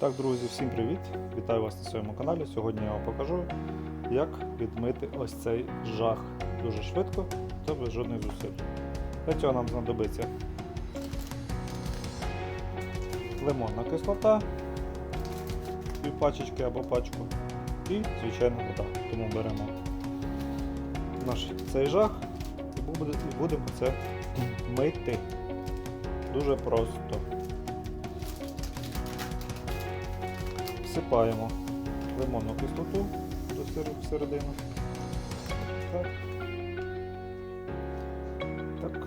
Так, друзі, всім привіт! Вітаю вас на своєму каналі. Сьогодні я вам покажу, як відмити ось цей жах дуже швидко та без жодних зусиль. Для цього нам знадобиться лимонна кислота, пів пачечки або пачку і звичайна вода. Тому беремо наш цей жах і будемо це мити. Дуже просто. Всипаємо лимонну кислоту до всередину. Так. Так.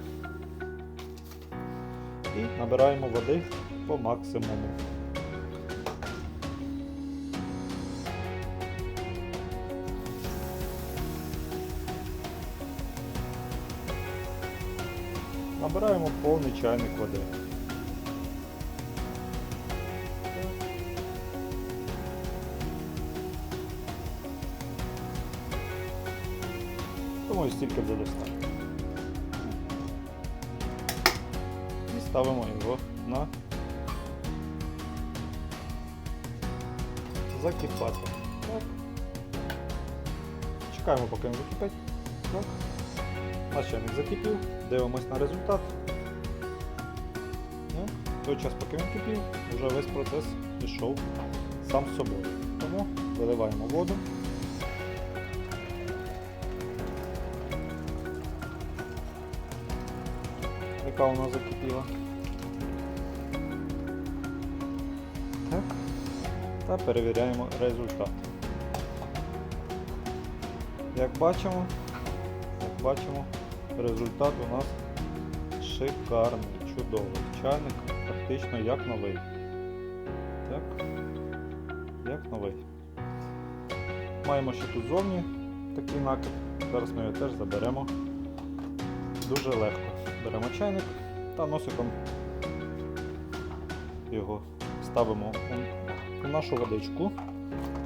І набираємо води по максимуму. Набираємо повний чайник води. Думаю, стільки буде достатньо. І ставимо його на закипати. Так. Чекаємо, поки він закипить. Так. Наш чайник закипів, дивимось на результат. Ну, в той час, поки він кипів, вже весь процес пішов сам з собою. Тому виливаємо воду. Яка у нас закипіла. Так. Та перевіряємо результат. Як бачимо, як бачимо, результат у нас шикарний, чудовий. Чайник практично як новий. Так, як новий. Маємо ще тут зовні такий накид. Зараз ми його теж заберемо дуже легко. Беремо чайник та носиком його ставимо у, нашу водичку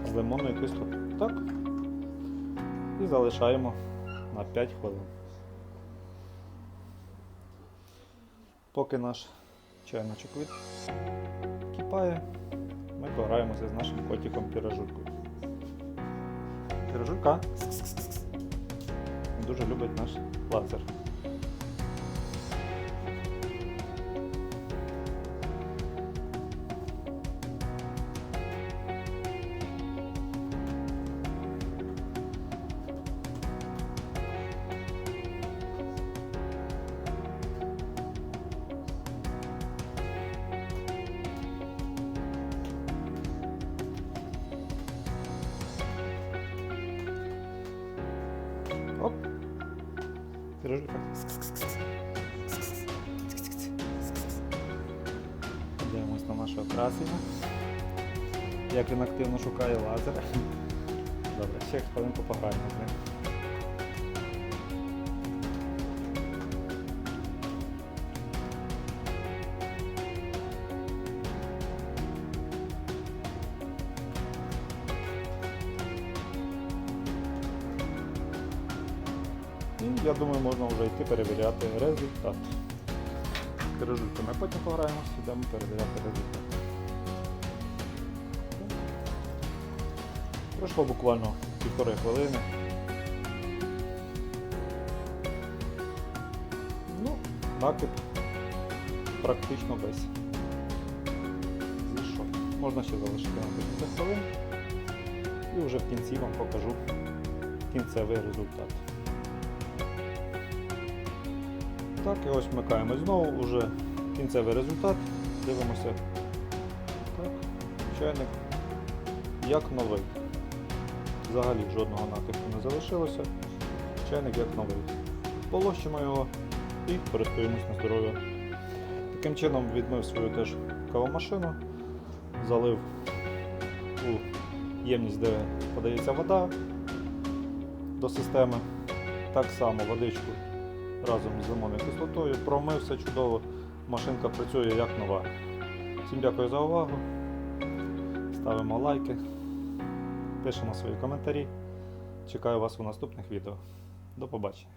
з лимонною кислотою. Так. І залишаємо на 5 хвилин. Поки наш чайничок відкипає, ми пограємося з нашим котиком піражулькою. Піражулька дуже любить наш лазер. Пирожка. Дивимось на наше окрасення. Як він активно шукає лазер. Добре, ще хвилинку пограємо з ним. Я думаю, можна вже йти перевіряти результат. Пирожульку ми потім пограємося, йдемо перевіряти результат. Пройшло буквально півтори хвилини. Ну, накид практично весь. Зійшов. Можна ще залишити на декілька хвилин. І вже в кінці вам покажу кінцевий результат. Так, і ось вмикаємо знову, вже кінцевий результат. Дивимося. Так, чайник як новий. Взагалі жодного накипу не залишилося. Чайник як новий. Полощимо його і користуємось на здоров'я. Таким чином відмив свою теж кавомашину, залив у ємність, де подається вода до системи. Так само водичку разом з лимонною кислотою. Промив все чудово. Машинка працює як нова. Всім дякую за увагу. Ставимо лайки, пишемо свої коментарі. Чекаю вас у наступних відео. До побачення.